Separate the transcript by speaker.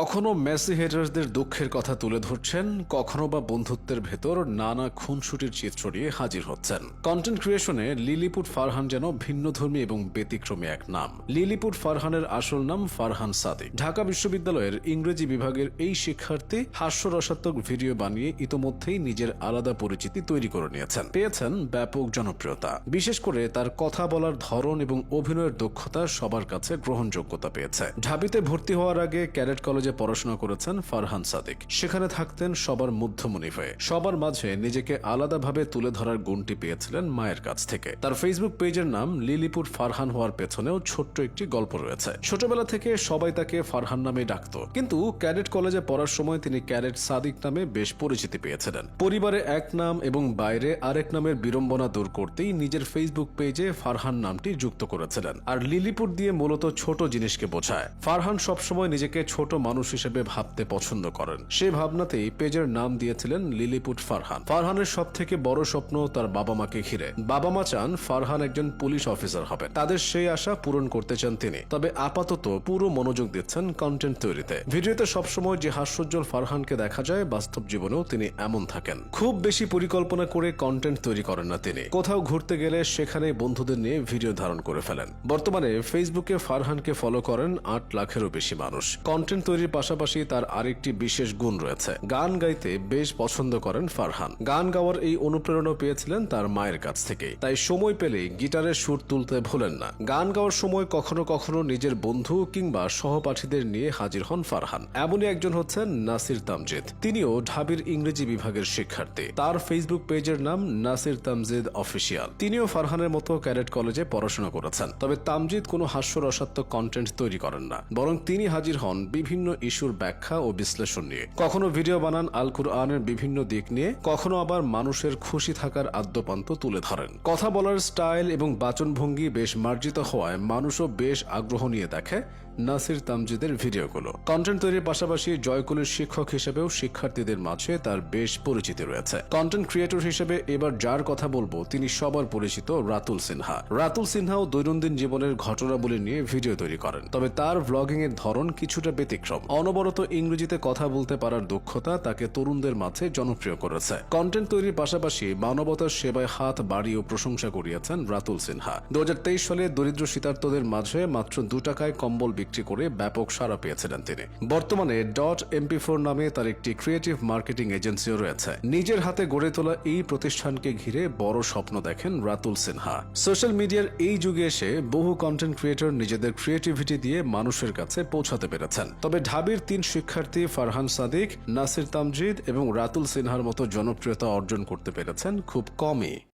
Speaker 1: কখনো মেসি হেটার্সদের দুঃখের কথা তুলে ধরছেন, কখনো বা বন্ধুত্বের ভেতর নানা খুনসুটির চিত্র নিয়ে হাজির হচ্ছেন। কন্টেন্ট ক্রিয়েশনে লিলিপুট ফারহান যেন ভিন্নধর্মী এবং ব্যতিক্রমী এক নাম। লিলিপুট ফারহানের আসল নাম ফারহান সাদিক। ঢাকা বিশ্ববিদ্যালয়ের ইংরেজি বিভাগের এই শিক্ষার্থী হাস্যরসাত্মক ভিডিও বানিয়ে ইতোমধ্যেই নিজের আলাদা পরিচিতি তৈরি করে নিয়েছেন। পেয়েছেন ব্যাপক জনপ্রিয়তা। বিশেষ করে তার কথা বলার ধরন এবং অভিনয়ের দক্ষতা সবার কাছে গ্রহণযোগ্যতা পেয়েছে। ঢাবিতে ভর্তি হওয়ার আগে ক্যাডেট কলেজে পড়াশোনা করেছেন ফারহান সাদিক। সেখানে থাকতেন সবার মধ্যমণি হয়ে। সবার মাঝে নিজেকে আলাদাভাবে তুলে ধরার গুণটি পেয়েছিলেন মায়ের কাছ থেকে। তার ফেসবুক পেজের নাম লিলিপুর ফারহান হওয়ার পেছনেও ছোট্ট একটি গল্প রয়েছে। ছোটবেলা থেকে সবাই তাকে ফারহান নামে ডাকত। কিন্তু ক্যাডেট কলেজে পড়ার সময় তিনি ক্যাডেট সাদিক নামে বেশ পরিচিতি পেয়েছিলেন। পরিবারে এক নাম এবং বাইরে আরেক নামের বিড়ম্বনা দূর করতেই নিজের ফেসবুক পেজে ফারহান নামটি যুক্ত করেছিলেন। আর লিলিপুর দিয়ে মূলত ছোট জিনিসকে বোঝায়। ফারহান সবসময় নিজেকে ছোট মানুষ হিসেবে ভাবতে পছন্দ করেন। সে ভাবনাতেই পেজের নাম দিয়েছিলেন লিলিপুট ফারহান। ফারহানের সব থেকে বড় স্বপ্ন তার বাবা মাকে ঘিরে। বাবা মা চান ফারহান একজন পুলিশ অফিসার হবেন। তাদের সেই আশা পূরণ করতে চান তিনি। তবে আপাতত পুরো মনোযোগ দিচ্ছেন কন্টেন্ট তৈরিতে। ভিডিওতে সবসময় যে হাস্যোজ্জ্বল ফারহানকে দেখা যায়, বাস্তব জীবনেও তিনি এমন থাকেন। খুব বেশি পরিকল্পনা করে কন্টেন্ট তৈরি করেন না তিনি। কোথাও ঘুরতে গেলে সেখানে বন্ধুদের নিয়ে ভিডিও ধারণ করে ফেলেন। বর্তমানে ফেসবুকে ফারহানকে ফলো করেন আট লাখেরও বেশি মানুষ। কন্টেন্ট তৈরির পাশাপাশি তার আরেকটি বিশেষ গুণ রয়েছে। গান গাইতে বেশ পছন্দ করেন ফারহান। গান গাওয়ার এই অনুপ্রেরণা পেয়েছিলেন তার মায়ের কাছ থেকে তাই সময় পেলেই গিটারের সুর তুলতে ভোলেন না। গান গাওয়ার সময় কখনো কখনো নিজের বন্ধু কিংবা সহপাঠীদের নিয়ে হাজির হন ফারহান। এমনই একজন হচ্ছেন নাসির তামজিদ। তিনিও ঢাবির ইংরেজি বিভাগের শিক্ষার্থী। তার ফেসবুক পেজের নাম নাসির তামজিদ অফিসিয়াল। তিনিও ফারহানের মতো ক্যাডেট কলেজে পড়াশোনা করেছেন। তবে তামজিদ কোনো হাস্যরসাত্মক কন্টেন্ট তৈরি করেন না। বরং তিনি হাজির হন বিভিন্ন ইস্যুর ব্যাখ্যা ও বিশ্লেষণ নিয়ে। কখনো ভিডিও বানান আল কুরআনের বিভিন্ন দিক নিয়ে, কখনো আবার মানুষের খুশি থাকার আদ্যপান্ত তুলে ধরেন। কথা বলার স্টাইল এবং বাচনভঙ্গি বেশ মার্জিত হওয়ায় মানুষও বেশ আগ্রহ নিয়ে দেখে নাসির তামজিদের ভিডিওগুলো। কন্টেন্ট তৈরির পাশাপাশি জয়কুলের শিক্ষক হিসেবেও শিক্ষার্থীদের মাঝে তার বেশ পরিচিতি রয়েছে। কন্টেন্ট ক্রিয়েটর হিসেবে এবার যার কথা বলব, তিনি সবার পরিচিত রাতুল সিনহা। রাতুল সিনহাও দৈনন্দিন জীবনের ঘটনাবলী নিয়ে ভিডিও তৈরি করেন, তবে তার ব্লগিং এর ধরন কিছুটা ব্যতিক্রম। অনবরত। ইংরেজিতে কথা বলতে পারার দক্ষতা তাকে তরুণদের মাঝে জনপ্রিয় করেছে। কন্টেন্ট তৈরির পাশাপাশি মানবতার সেবায় হাত বাড়িয়েও প্রশংসা করিয়েছেন রাতুল সিনহা। দু হাজার তেইশ সালে দরিদ্র শীতার্তদের মাঝে মাত্র দু টাকায় কম্বল বিক্রি করে ব্যাপক সাড়া পেয়েছিলেন তিনি। বর্তমানে ডট এমপি ফোর নামে তার একটি ক্রিয়েটিভ মার্কেটিং এজেন্সিও রয়েছে। নিজের হাতে গড়ে তোলা এই প্রতিষ্ঠানকে ঘিরে বড় স্বপ্ন দেখেন রাতুল সিনহা। সোশ্যাল মিডিয়ার এই যুগে এসে বহু কন্টেন্ট ক্রিয়েটর নিজেদের ক্রিয়েটিভিটি দিয়ে মানুষের কাছে পৌঁছাতে পেরেছেন। তবে ঢাবির তিন শিক্ষার্থী ফারহান সাদিক, নাসির তামজিদ এবং রাতুল সিনহার মতো জনপ্রিয়তা অর্জন করতে পেরেছেন খুব কমই।